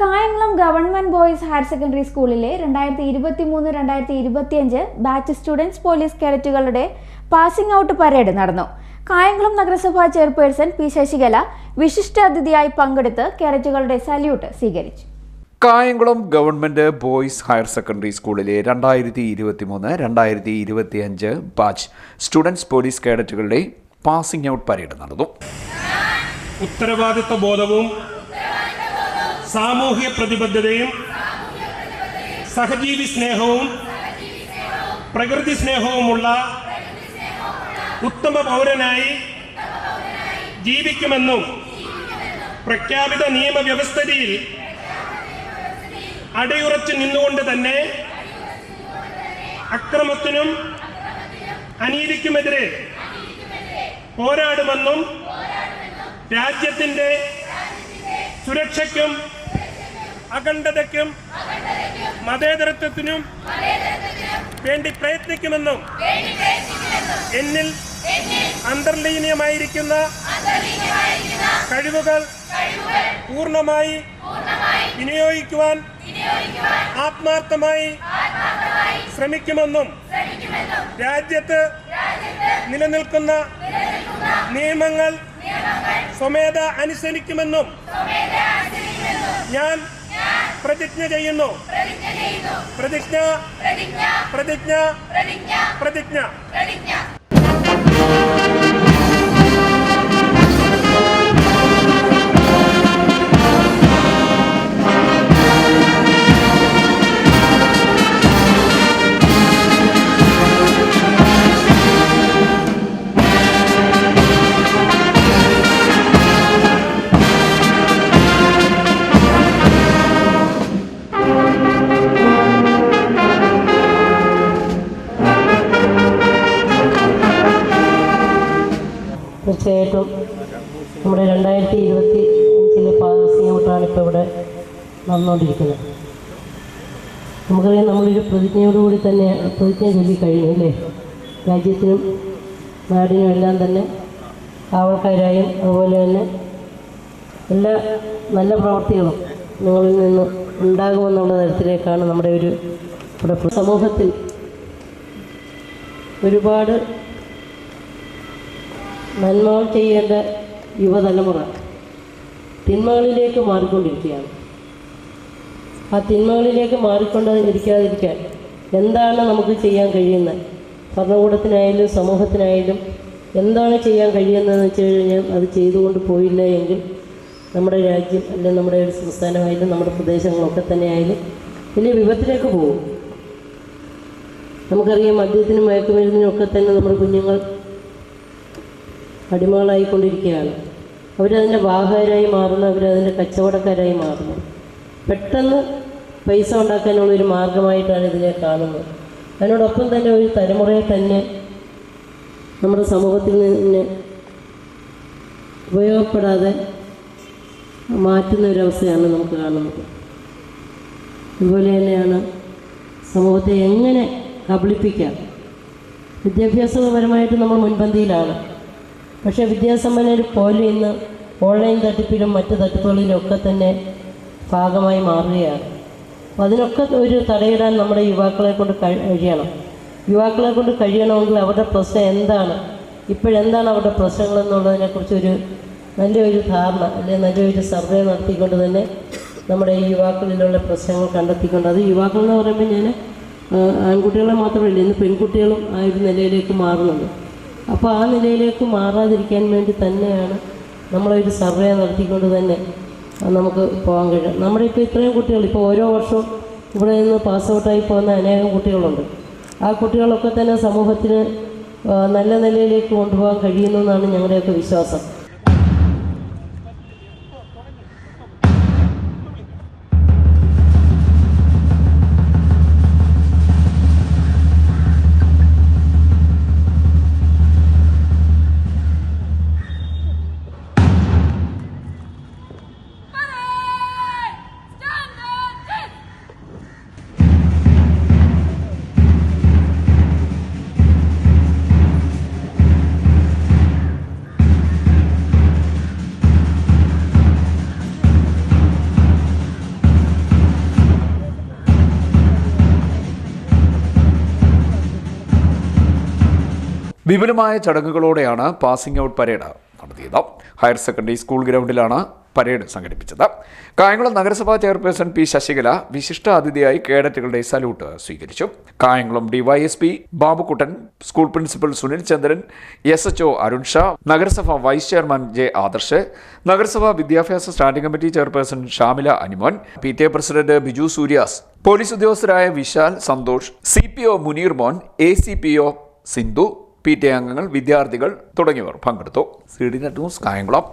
Kayamkulam government boys higher secondary സ്കൂളിലെ രണ്ടായിരത്തി ഇരുപത്തി മൂന്ന് രണ്ടായിരത്തി ഇരുപത്തിയഞ്ച് ബാച്ച് സ്റ്റുഡൻസ് പോലീസ് കേഡറ്റുകളുടെ പാസിംഗ് ഔട്ട് പരേഡ് നടന്നു. കായംകുളം നഗരസഭാ ചെയർപേഴ്സൺ പി ശശികല വിശിഷ്ടാതിഥിയായി പങ്കെടുത്ത് കേഡറ്റുകളുടെ സല്യൂട്ട് സ്വീകരിച്ചു. Kayamkulam government boys higher secondary സ്കൂളിലെ രണ്ടായിരത്തി ഇരുപത്തി മൂന്ന് രണ്ടായിരത്തി ഇരുപത്തി അഞ്ച് ബാച്ച് സ്റ്റുഡൻസ് പോലീസ് കേഡറ്റുകളുടെ പാസിംഗ് ഔട്ട് പരേഡ് നടന്നു. ഉത്തരവാദിത്വ ബോധവും സാമൂഹ്യ പ്രതിബദ്ധതയും സഹജീവി സ്നേഹവും പ്രകൃതി സ്നേഹവുമുള്ള ഉത്തമ പൗരനായി ജീവിക്കുമെന്നും പ്രഖ്യാപിത നിയമവ്യവസ്ഥയിൽ അടിയുറച്ചു നിന്നുകൊണ്ട് തന്നെ അക്രമത്തിനും അനീതിക്കുമെതിരെ പോരാടുമെന്നും രാജ്യത്തിന്റെ സുരക്ഷയ്ക്കും അഖണ്ഡതയ്ക്കും മതേതരത്വത്തിനും വേണ്ടി പ്രയത്നിക്കുമെന്നും എന്നിൽ അന്തർലീനീയമായിരിക്കുന്ന കഴിവുകൾ പൂർണമായി വിനിയോഗിക്കുവാൻ ആത്മാർത്ഥമായി ശ്രമിക്കുമെന്നും രാജ്യത്ത് നിലനിൽക്കുന്ന നിയമങ്ങൾ സ്വമേധ അനുസരിക്കുമെന്നും ഞാൻ പ്രതിജ്ഞ ചെയ്യുന്നു. പ്രതിജ്ഞ പ്രതിജ്ഞ. പ്രതിജ്ഞ. തീർച്ചയായിട്ടും നമ്മുടെ രണ്ടായിരത്തി ഇരുപത്തി അഞ്ചിലെ പാസിംഗ് ഔട്ടാണ് ഇപ്പോൾ ഇവിടെ നടന്നുകൊണ്ടിരിക്കുന്നത്. നമുക്കറിയാം നമ്മളൊരു പ്രതിജ്ഞയോടുകൂടി തന്നെ പ്രതിജ്ഞ ചൊല്ലി കഴിഞ്ഞു അല്ലേ? രാജ്യത്തിനും നാടിനും എല്ലാം തന്നെ കാവൽക്കാരായും അതുപോലെ തന്നെ എല്ലാ നല്ല പ്രവർത്തികളും നിങ്ങളിൽ നിന്ന് ഉണ്ടാകുമെന്നുള്ള തരത്തിലേക്കാണ് നമ്മുടെ ഒരു സമൂഹത്തിൽ ഒരുപാട് നന്മകൾ ചെയ്യേണ്ട യുവതലമുറ തിന്മകളിലേക്ക് മാറിക്കൊണ്ടിരിക്കുകയാണ്. ആ തിന്മകളിലേക്ക് മാറിക്കൊണ്ട് ഇരിക്കാതിരിക്കാൻ എന്താണ് നമുക്ക് ചെയ്യാൻ കഴിയുന്നത്? ഭരണകൂടത്തിനായാലും സമൂഹത്തിനായാലും എന്താണ് ചെയ്യാൻ കഴിയുന്നതെന്ന് വെച്ച് കഴിഞ്ഞാൽ അത് ചെയ്തുകൊണ്ട് പോയില്ല എങ്കിൽ നമ്മുടെ രാജ്യം അല്ലെങ്കിൽ നമ്മുടെ ഒരു സംസ്ഥാനമായാലും നമ്മുടെ പ്രദേശങ്ങളൊക്കെ തന്നെ ആയാലും വലിയ വിപത്തിലേക്ക് പോകും. നമുക്കറിയാം മദ്യത്തിനും മയക്കുമരുന്നിനും ഒക്കെ തന്നെ നമ്മുടെ കുഞ്ഞുങ്ങൾ അടിമകളായിക്കൊണ്ടിരിക്കുകയാണ്. അവരതിന്റെ വാഹകരായി മാറുന്നു അവരതിന്റെ കച്ചവടക്കാരായി മാറുന്നു. പെട്ടെന്ന് പൈസ ഉണ്ടാക്കാനുള്ള ഒരു മാർഗമായിട്ടാണ് ഇതിനെ കാണുന്നത്. അതിനോടൊപ്പം തന്നെ ഒരു തലമുറയെ തന്നെ നമ്മുടെ സമൂഹത്തിൽ നിന്ന് ഉപയോഗപ്പെടാതെ മാറ്റുന്ന ഒരവസ്ഥയാണ് നമുക്ക് കാണുന്നത്. അതുപോലെ തന്നെയാണ് സമൂഹത്തെ എങ്ങനെ കബളിപ്പിക്കാം? വിദ്യാഭ്യാസപരമായിട്ട് നമ്മൾ മുൻപന്തിയിലാണ്. പക്ഷേ വിദ്യാസമ്പന്നർ പോലും ഇന്ന് ഓൺലൈൻ തട്ടിപ്പിലും മറ്റ് തട്ടിപ്പുകളിലൊക്കെ തന്നെ ഭാഗമായി മാറുകയാണ്. അപ്പോൾ അതിനൊക്കെ ഒരു തടയിടാൻ നമ്മുടെ യുവാക്കളെ കൊണ്ട് കഴിയണം. യുവാക്കളെ കൊണ്ട് കഴിയണമെങ്കിൽ അവരുടെ പ്രശ്നം എന്താണ്? ഇപ്പോഴെന്താണ് അവരുടെ പ്രശ്നങ്ങൾ പ്രശ്നങ്ങളെന്നുള്ളതിനെക്കുറിച്ചൊരു നല്ലൊരു ധാരണ അല്ലെങ്കിൽ നല്ലൊരു സർവേ നടത്തിക്കൊണ്ട് തന്നെ നമ്മുടെ ഈ യുവാക്കളിലുള്ള പ്രശ്നങ്ങൾ കണ്ടെത്തിക്കൊണ്ട് അത് യുവാക്കൾ എന്ന് പറയുമ്പോൾ ഞാൻ ആൺകുട്ടികളെ മാത്രമല്ല ഇന്ന് പെൺകുട്ടികളും ആ ഒരു നിലയിലേക്ക് മാറുന്നുണ്ട്. അപ്പോൾ ആ നിലയിലേക്ക് മാറാതിരിക്കാൻ വേണ്ടി തന്നെയാണ് നമ്മളൊരു സർവേ നടത്തിക്കൊണ്ട് തന്നെ നമുക്ക് പോകാൻ കഴിയും. നമ്മുടെ ഇപ്പോൾ ഇത്രയും കുട്ടികൾ ഇപ്പോൾ ഓരോ വർഷവും ഇവിടെ നിന്ന് പാസ് ഔട്ടായി പോകുന്ന അനേകം കുട്ടികളുണ്ട്. ആ കുട്ടികളൊക്കെ തന്നെ സമൂഹത്തിന് നല്ല നിലയിലേക്ക് കൊണ്ടുപോകാൻ കഴിയുന്നു എന്നാണ് ഞങ്ങളുടെയൊക്കെ വിശ്വാസം. വിപുലമായ ചടങ്ങുകളോടെയാണ് പാസിംഗ് ഔട്ട് പരേഡ് നടത്തിയത്. ഹയർ സെക്കൻഡറി സ്കൂൾ ഗ്രൗണ്ടിലാണ് പരേഡ് സംഘടിപ്പിച്ചത്. കായംകുളം നഗരസഭാ ചെയർപേഴ്സൺ പി ശശികല വിശിഷ്ട അതിഥിയായി കേഡറ്റുകളുടെ സല്യൂട്ട് സ്വീകരിച്ചു. Kayamkulam DYSP Babukuttan school principal Sunil Chandran S H Arun Shah നഗരസഭ വൈസ് ചെയർമാൻ ജെ ആദർശ് നഗരസഭാ വിദ്യാഭ്യാസ standing committee chairperson Shamila Animon P T A president Biju Suryas police ഉദ്യോഗസ്ഥരായ Vishal Santhosh C P O Muneer Mon A C P O Sindhu P T A അംഗങ്ങൾ വിദ്യാർത്ഥികൾ തുടങ്ങിയവർ പങ്കെടുത്തു. C D net news Kayamkulam.